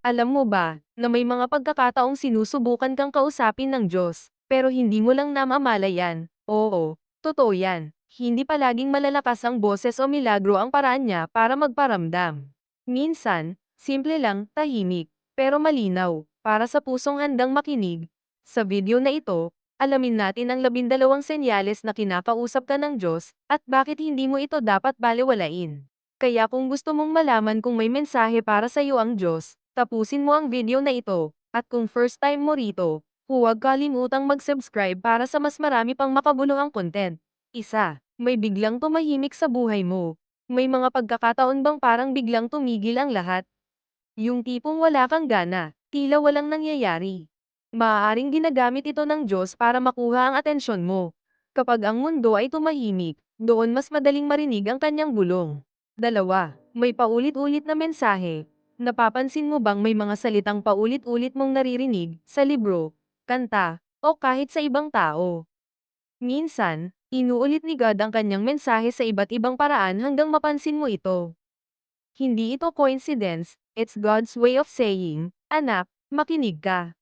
Alam mo ba, na may mga pagkakataong sinusubukan kang kausapin ng Diyos, pero hindi mo lang namamalayan. Oo, totoo yan. Hindi palaging malalakas ang boses o milagro ang paraan niya para magparamdam. Minsan, simple lang, tahimik, pero malinaw, para sa pusong handang makinig. Sa video na ito, alamin natin ang labindalawang senyales na kinakausap ka ng Diyos, at bakit hindi mo ito dapat baliwalain. Kaya kung gusto mong malaman kung may mensahe para sa iyo ang Diyos, tapusin mo ang video na ito, at kung first time mo rito, huwag kalimutang mag-subscribe para sa mas marami pang makabuluhang content. Isa, may biglang tumahimik sa buhay mo. May mga pagkakataon bang parang biglang tumigil ang lahat? Yung tipong wala kang gana, tila walang nangyayari. Maaaring ginagamit ito ng Diyos para makuha ang atensyon mo. Kapag ang mundo ay tumahimik, doon mas madaling marinig ang kanyang bulong. Dalawa, may paulit-ulit na mensahe. Napapansin mo bang may mga salitang paulit-ulit mong naririnig sa libro, kanta, o kahit sa ibang tao? Minsan, inuulit ni God ang kanyang mensahe sa iba't ibang paraan hanggang mapansin mo ito. Hindi ito coincidence, it's God's way of saying, Anak, makinig ka.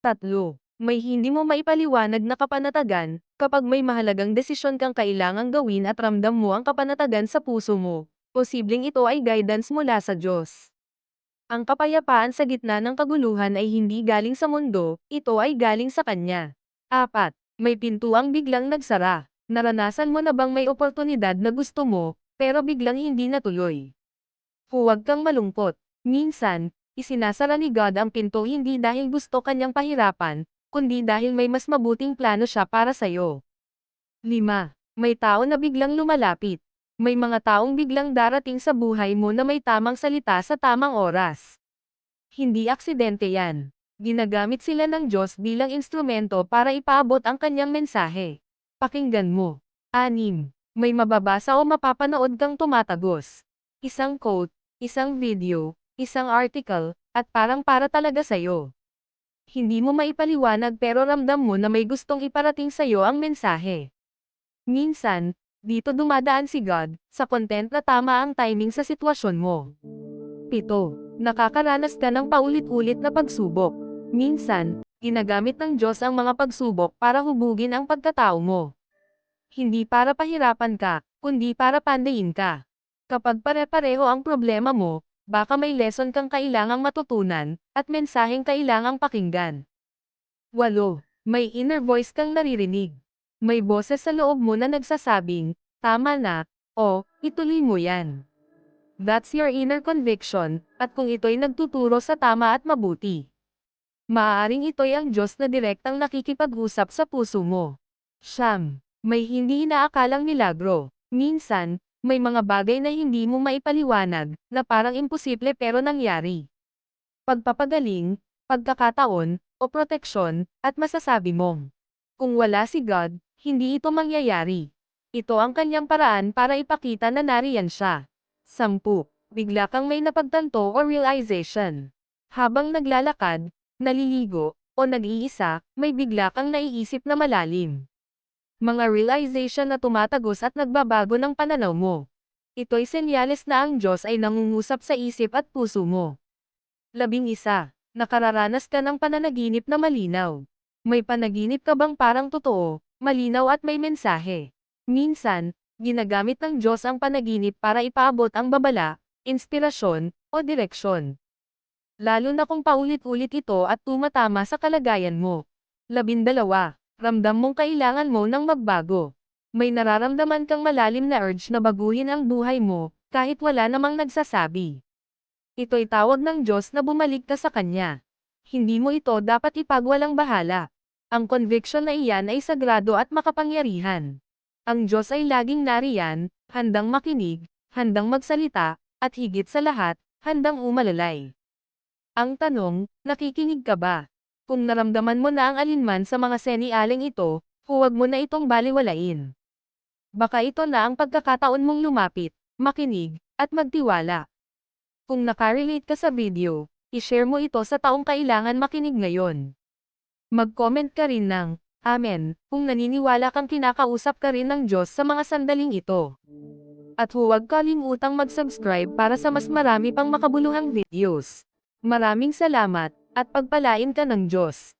Tatlo, may hindi mo maipaliwanag na kapanatagan, kapag may mahalagang desisyon kang kailangang gawin at ramdam mo ang kapanatagan sa puso mo. Posibleng ito ay guidance mula sa Diyos. Ang kapayapaan sa gitna ng kaguluhan ay hindi galing sa mundo, ito ay galing sa Kanya. Apat, may pintuang biglang nagsara. Naranasan mo na bang may oportunidad na gusto mo, pero biglang hindi natuloy? Huwag kang malungkot. Minsan, isinasara ni God ang pinto hindi dahil gusto kanyang pahirapan, kundi dahil may mas mabuting plano siya para sa'yo. 5. May tao na biglang lumalapit. May mga taong biglang darating sa buhay mo na may tamang salita sa tamang oras. Hindi aksidente yan. Ginagamit sila ng Diyos bilang instrumento para ipaabot ang kanyang mensahe. Pakinggan mo. 6. May mababasa o mapapanood kang tumatagos. Isang quote, isang video, isang article, at parang para talaga sa'yo. Hindi mo maipaliwanag pero ramdam mo na may gustong iparating sa'yo ang mensahe. Minsan, dito dumadaan si God, sa content na tama ang timing sa sitwasyon mo. 7. Nakakaranas ka ng paulit-ulit na pagsubok. Minsan, ginagamit ng Diyos ang mga pagsubok para hubugin ang pagkatao mo. Hindi para pahirapan ka, kundi para pandayin ka. Kapag pare-pareho ang problema mo, baka may lesson kang kailangang matutunan, at mensaheng kailangang pakinggan. 8. May inner voice kang naririnig. May boses sa loob mo na nagsasabing, tama na, o, ituloy mo yan. That's your inner conviction, at kung ito'y nagtuturo sa tama at mabuti. Maaaring ito'y ang Diyos na direktang nakikipag-usap sa puso mo. Siyam, may hindi inaakalang milagro. Minsan, may mga bagay na hindi mo maipaliwanag, na parang imposible pero nangyari. Pagpapagaling, pagkakataon, o proteksyon, at masasabi mong, kung wala si God, hindi ito mangyayari. Ito ang kanyang paraan para ipakita na nariyan siya. 10. Bigla kang may napagtanto o realization. Habang naglalakad, naliligo, o nag-iisa, may bigla kang naiisip na malalim. Mga realization na tumatagos at nagbabago ng pananaw mo. Ito'y senyales na ang Diyos ay nangungusap sa isip at puso mo. Labing isa, nakararanas ka ng pananaginip na malinaw. May panaginip ka bang parang totoo, malinaw at may mensahe. Minsan, ginagamit ng Diyos ang panaginip para ipaabot ang babala, inspirasyon, o direksyon. Lalo na kung paulit-ulit ito at tumatama sa kalagayan mo. Labindalawa, ramdam mong kailangan mo ng magbago. May nararamdaman kang malalim na urge na baguhin ang buhay mo, kahit wala namang nagsasabi. Ito'y tawag ng Diyos na bumalik ka sa Kanya. Hindi mo ito dapat ipagwalang bahala. Ang conviction na iyan ay sagrado at makapangyarihan. Ang Diyos ay laging nariyan, handang makinig, handang magsalita, at higit sa lahat, handang umalalay. Ang tanong, nakikinig ka ba? Kung naramdaman mo na ang alinman sa mga seni-aling ito, huwag mo na itong baliwalain. Baka ito na ang pagkakataon mong lumapit, makinig, at magtiwala. Kung nakarelate ka sa video, i-share mo ito sa taong kailangan makinig ngayon. Mag-comment ka rin ng, Amen, kung naniniwala kang kinakausap ka rin ng Diyos sa mga sandaling ito. At huwag kalimutang mag-subscribe para sa mas marami pang makabuluhang videos. Maraming salamat, at pagpalain ka ng Diyos.